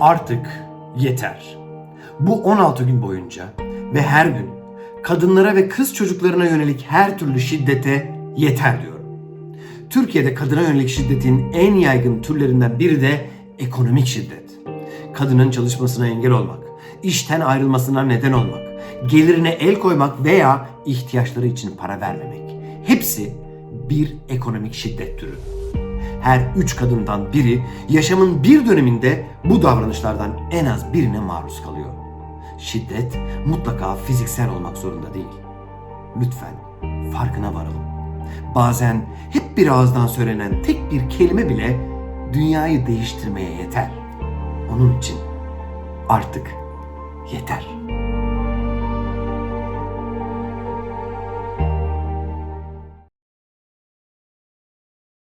Artık yeter. Bu 16 gün boyunca ve her gün kadınlara ve kız çocuklarına yönelik her türlü şiddete yeter diyorum. Türkiye'de kadına yönelik şiddetin en yaygın türlerinden biri de ekonomik şiddet. Kadının çalışmasına engel olmak, işten ayrılmasına neden olmak, gelirine el koymak veya ihtiyaçları için para vermemek. Hepsi bir ekonomik şiddet türü. Her üç kadından biri yaşamın bir döneminde bu davranışlardan en az birine maruz kalıyor. Şiddet mutlaka fiziksel olmak zorunda değil. Lütfen farkına varalım. Bazen hep bir ağızdan söylenen tek bir kelime bile dünyayı değiştirmeye yeter. Onun için artık yeter.